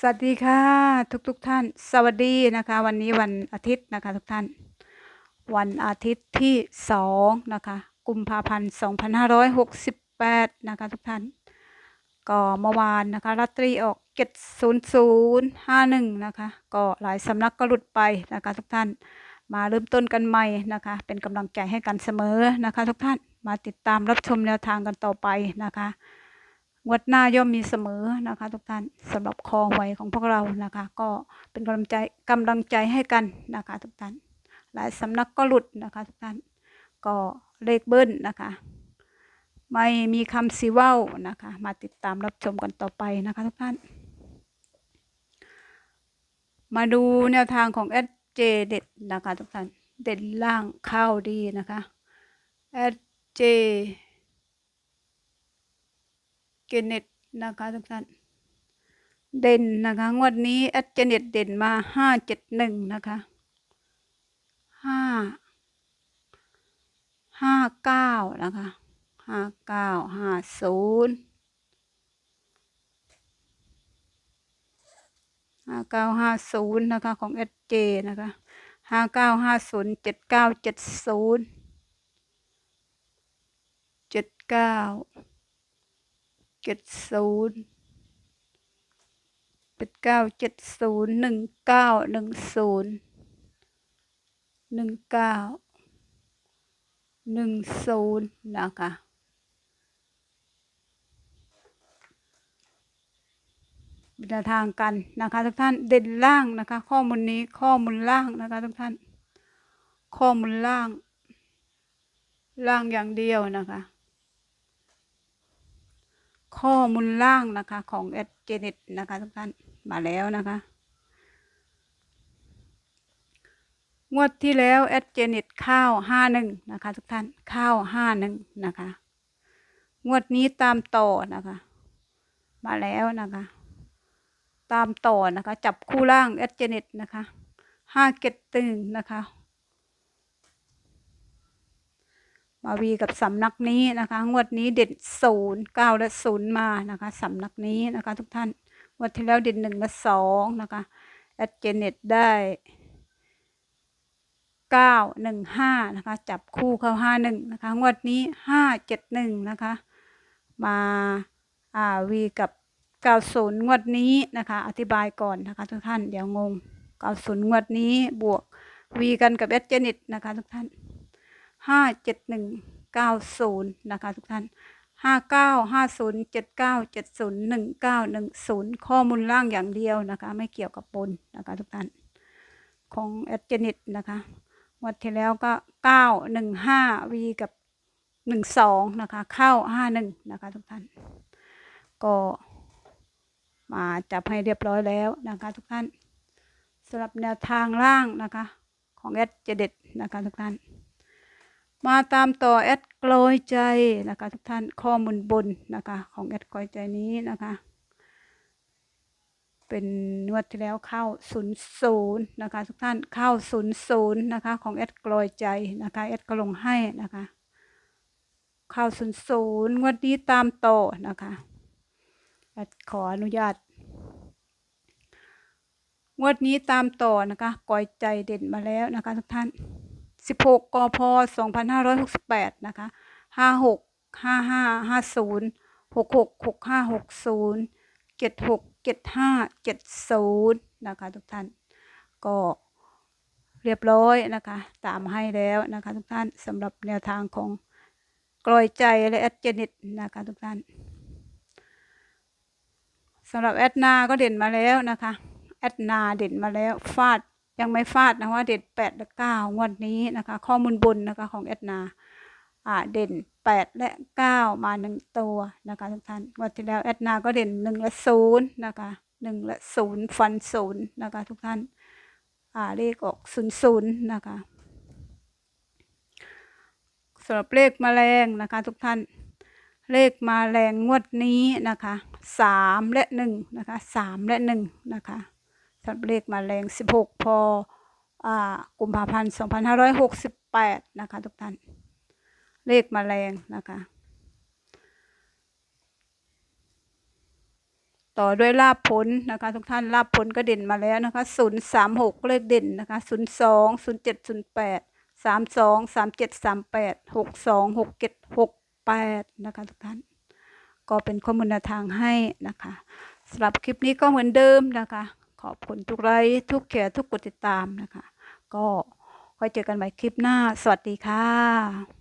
สวัสดีค่ะ ทุกทุกๆท่าน สวัสดีนะคะ วันนี้วันอาทิตย์นะคะทุกท่าน วันอาทิตย์ที่สองนะคะกุมภาพันธ์2568นห้าร้อยหกสิบแปดนะคะทุกท่าน ก็เมื่อวานนะคะรัตรีออก70051นะคะก็หลายสำนักก็หลุดไปนะคะทุกท่านมาเริ่มต้นกันใหม่นะคะ เป็นกำลังใจให้กันเสมอนะคะ ทุกท่านมาติดตามรับชมแนวทางกันต่อไปนะคะ งวดหน้าย่อมมีเสมอนะคะ ทุกท่านสำหรับคอหวยของพวกเรานะคะ ก็เป็นกำลังใจกำลังใจให้กันนะคะ ทุกท่าน หลายสำนักก็หลุดนะคะ ทุกท่านก็เลขเบิ้ลนะคะ ไม่มีคำสีว่าวนะคะ มาติดตามรับชมกันต่อไปนะคะ ทุกท่าน มาดูแนวทางของ s j เจเด็ดนะคะ ทุกท่าน เด่นล่างเข้าดีนะคะ s j เก เจเน็ตนะคะทุกท่านเด่นนะคะ งวดนี้แอดเจเน็ตเด่นมาห้าเจ็ดหนึ่งนะคะห้าห้าเก้านะคะห้าเก้าห้าศูนย์ห้าเก้าห้าศูนย์นะคะของเอสเจนะคะห้าเก้าห้าศูนย์เจ็ดเก้าเจ็ดศูนย์เจ็ดเก้า จ็ดศูนย์เป็ดเก้าเจ็ดศูนย์หนึ่งเก้าหนึ่งศูนย์หนึ่งเก้าหนึ่งศูนย์นะคะเป็นแนวทางกันนะคะทุกท่านเด่นล่างนะคะ ข้อมูลนี้ข้อมูลล่างนะคะทุกท่าน ข้อมูลล่าง ล่างอย่างเดียวนะคะ ข้อมูลล่างนะคะของแอดเจเน็ตนะคะทุกท่านมาแล้วนะคะ งวดที่แล้วแอดเจเน็ตข้าวห้าหนึ่งนะคะทุกท่านข้าวห้าหนึ่งนะคะ งวดนี้ตามต่อนะคะ มาแล้วนะคะ ตามต่อนะคะ จับคู่ล่างแอดเจเน็ตนะคะห้าเกตตึงนะคะ มาวีกับสำนักนี้นะคะ งวดนี้เด่นศูนย์เก้าและศูนย์มานะคะสำนักนี้นะคะทุกท่านงวดที่แล้วเด่นหนึ่งและสองนะคะแอดเจเน็ตได้เก้าหนึ่งห้านะคะ จับคู่เข้าห้าหนึ่งนะคะ งวดนี้ห้าเจ็ดหนึ่งนะคะ มาอ่าวีกับเก้าศูนย์งวดนี้นะคะ อธิบายก่อนนะคะ ทุกท่านเดี๋ยวงงเก้าศูนย์งวดนี้บวกวีกันกับแอดเจเน็ตนะคะ ทุกท่าน ห้าเจ็ดหนึ่งเก้าศูนย์นะคะทุกท่านห้าเก้าห้าศูนย์เจ็ดเก้าเจ็ดศูนย์หนึ่งเก้าหนึ่งศูนย์ข้อมูลล่างอย่างเดียวนะคะ ไม่เกี่ยวกับบนนะคะทุกท่านของแอดเจนิตนะคะวันที่แล้วก็เก้าหนึ่งห้าวีกับหนึ่งสองนะคะเข้าห้าหนึ่งนะคะทุกท่าน ก็มาจับให้เรียบร้อยแล้วนะคะทุกท่านสำหรับแนวทางล่างนะคะของแอดเจเด็ดนะคะทุกท่าน มาตามต่อแอดกลอยใจนะคะทุกท่านข้อมูลบนนะคะ ของแอดกลอยใจนี้นะคะ เป็นนวดที่แล้วเข้าศูนย์ศูนย์นะคะทุกท่านเข้าศูนย์ศูนย์นะคะของแอดกลอยใจนะคะแอดก็ลงให้นะคะเข้าศูนย์ศูนย์งวดนี้ตามต่อนะคะแอดขออนุญาตงวดนี้ตามต่อนะคะกลอยใจเด่นมาแล้วนะคะทุกท่าน 16กพ2568 นะคะ 56 55 50 66 65 60 76 75 70 นะคะ ทุกท่าน ก็เรียบร้อยนะคะ ตามให้แล้วนะคะ ทุกท่านสำหรับแนวทางของกลอยใจและแอดเจนิตนะคะทุกท่านสำหรับแอดนาก็เด่นมาแล้วนะคะ แอดนาเด่นมาแล้วฟาด ยังไม่ฟาดนะว่าเด่นแปดและเก้างวดนี้นะคะ ข้อมูลบนนะคะของแอดนาอ่าเด่นแปดและเก้ามาหนึ่งตัวนะคะทุกท่านงวันที่แล้วแอดนาก็เด่นหนึ่งและศูนย์นะคะหนึ่งและศูนย์ฟันศูนย์นะคะทุกท่านอ่าเลขออกศูนย์ศูนย์นะคะสำหรับเลขแมลงนะคะ ทุกท่านเลขมาแรงงวดนี้นะคะสามและหนึ่งนะคะสามและหนึ่งนะคะ เลขมาแรงสิบหกพออ่ากุมภาพันธ์สองพันะคะทุกท่าน เลขมาแรงนะคะ ต่อด้วยลาบผลนะคะทุกท่านลาบผลก็เด่นมาแล้วนะคะศูนย์สามหกเลขเด่นนะคะศูนย์สองศูนย์เจ็ดศูนย์แปดสามสองสามเจ็ดสามแปดหกสองหกเจ็ดหกแปดนะคะทุกท่าน ก็เป็นข้อมูลแนวทางให้นะคะสำหรับคลิปนี้ก็เหมือนเดิมนะคะ ขอบคุณทุกไลค์ทุกแชร์ทุกกดติดตามนะคะ ก็ค่อยเจอกันใหม่คลิปหน้า สวัสดีค่ะ